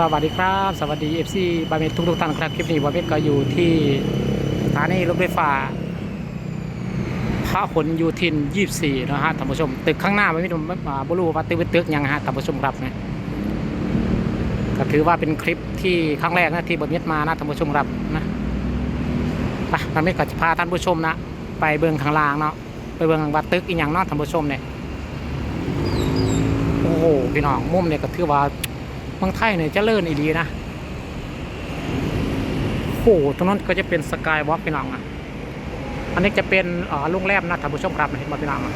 สวัสดีครับ สวัสดี FC บาเมททุกทุกท่านครับ คลิปนี้บาเมทก็อยู่ที่สถานีรถไฟฟ้าพระหลยูทิน 24 นะฮะท่านผู้ชม ตึกข้างหน้าบาเมทบรูว่าตึกเป็นตึกยังฮะท่านผู้ชมครับนะก็ถือว่าเป็นคลิปที่ครั้งแรกนะที่บาเมทมานะท่านผู้ชมครับนะไปบาเมทก็จะพาท่านผู้ชมนะ ไปเบื้องข้างล่างเนาะไปเบื้องว่าตึกอีกอย่างนาะท่านผู้ชมเนี่ยโอ้โหพี่น้องมุมเนี่ยก็ถือว่า มืองไทยเนี่ยเจะเลิ่นอีดีนะโอ้โหตรงนั้นก็จะเป็นสกายวอล์กพี่น้องอะ อันนี้จะเป็นเอ่อโรงแรมนะท่านผู้ชมครับเห็นไหมพี่น้องอะ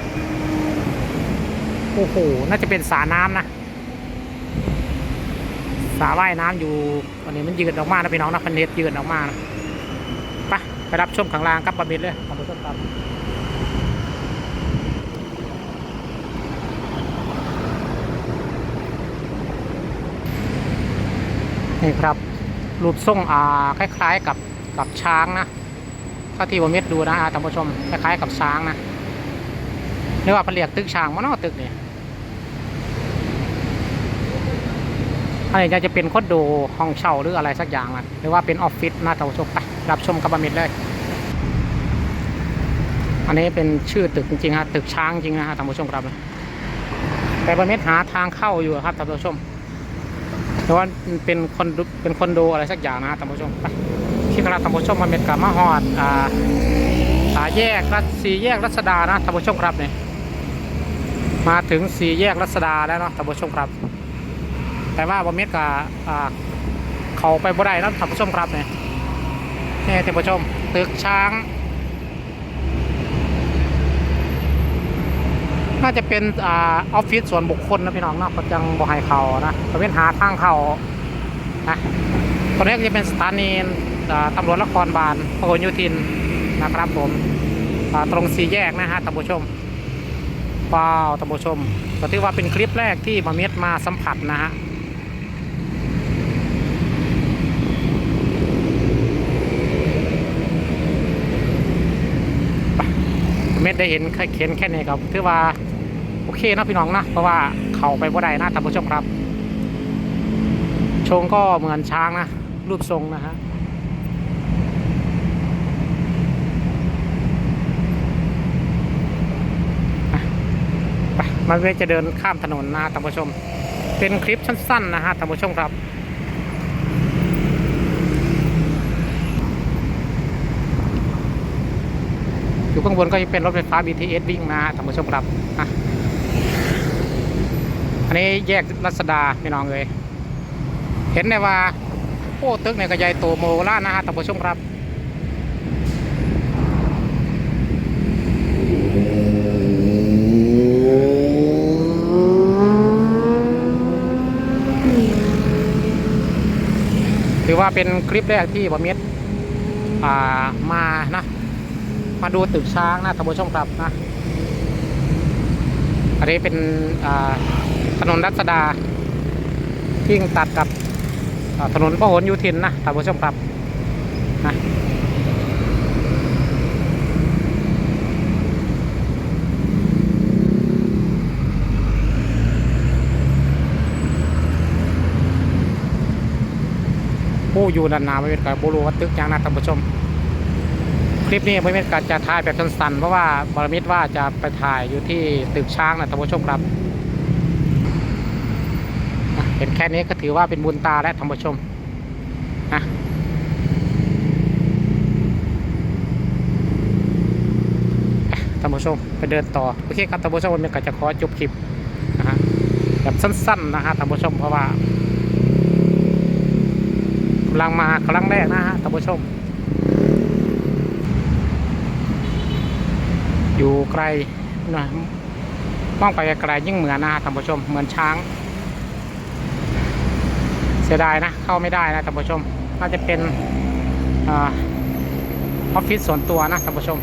โอ้โห น่าจะเป็นสระน้ำนะสระว่ายน้ำอยู่ อันนี้มันยืดออกมานะพี่น้องนะพันเนตยืดออกมานะไปไปรับชมข้างล่างครับบะเบ็ดเลยท่านผู้ชมครับ นี่ครับรูปทรงอ่าคล้าย ๆกับกับช้างนะถ้าที่ผมเม็ดดูนะท่านผู้ชมคล้ายๆกับช้างนะเรียกว่าเป็นเรียกตึกช้างมันนอตึกนี่อันนี้จะเป็นคอนโดห้องเช่าหรืออะไรสักอย่างนะหรือว่าเป็นออฟฟิศนะท่านผู้ชมไปรับชมกับบะเม็ดเลยอันนี้เป็นชื่อตึกจริงๆฮะตึกช้างจริงนะฮะท่านผู้ชมครับแต่บะเม็ดหาทางเข้าอยู่ครับท่านผู้ชม แต่ว่าเป็นคอนเป็นคอนโดอะไรสักอย่างนะท่านผู้ชมไปที่คณะท่านผู้ชมมันเป็นกับมาฮอดอ่าอ่าแยกรัชสี่แยกรัชดานะท่านผู้ชมครับเนี่ยมาถึงสี่แยกรัชดาแล้วเนาะท่านผู้ชมครับ แต่ว่าบะเม็ดกับอ่าเขาไปบ่ได้นะท่านผู้ชมครับเนี่ยนี่ท่านผู้ชมตึกช้าง น่าจะเป็นออฟฟิศส่วนบุคคลนะพี่น้องเนาะก็จังบ่ให้เขานะก็เป็นหาทางเขานะตรงนี้ก็จะเป็นสถานีตำรวจนครบาลพหลโยธินนะครับผมตรงสี่แยกนะฮะท่านผู้ชมว้าวท่านผู้ชม ก็ถือว่าเป็นคลิปแรกที่มาเม็ดมาสัมผัสนะฮะเม็ดได้เห็นแค่เห็นแค่นี้ครับถือว่า เคนะพี่น้องนะเพราะว่าเขาไปบ่ได้นะท่านผู้ชมครับ ชงก็เหมือนช้างนะ รูปทรงนะฮะไปมันจะเดินข้ามถนนนะท่านผู้ชม เป็นคลิปสั้นๆนะฮะท่านผู้ชมครับอยู่ข้างบนก็จะเป็นรถไฟฟ้า BTS วิ่งนะฮะท่านผู้ชมครับ อันนี้แยกรัศดาพี่น้องเลยเห็นได้ว่าโอ้ตึกเนี่ยก็ใหญ่โตโมโหลานะฮะท่านผู้ชมครับถือว่าเป็นคลิปแรกที่บอมิดมานะ มาดูตึกช้างนะท่านผู้ชมครับนะอันนี้เป็นอ่า ถนนรัชดาวิ่งตัดกับถนนพหลโยธินนะท่านผู้ชมครับนะผู้อยู่ด้านหน้าไม่เป็นการบูรูวัดตึกอย่างนะท่านผู้ชม คลิปนี้ไม่เป็นการจะถ่ายแบบสั้นๆเพราะว่าบรมิตว่าจะไปถ่ายอยู่ที่ตึกช้างนะท่านผู้ชมครับ เห็นแค่นี้ก็ถือว่าเป็นบุญตาและท่านผู้ชมนะท่านผู้ชมไปเดินต่อโอเคครับท่านผู้ชมวันนี้ก็จะขอจบคลิปนะฮะแบบสั้นๆนะฮะท่านผู้ชมเพราะว่ากำลังมากำลังแรกนะฮะท่านผู้ชม อยู่ไกลนะมองไปไกลยิ่งเหมือนนะท่านผู้ชมเหมือนช้าง เสียดายนะ เข้าไม่ได้นะท่านผู้ชมน่าจะเป็นอาออฟฟิศส่วนตัวนะท่านผู้ชม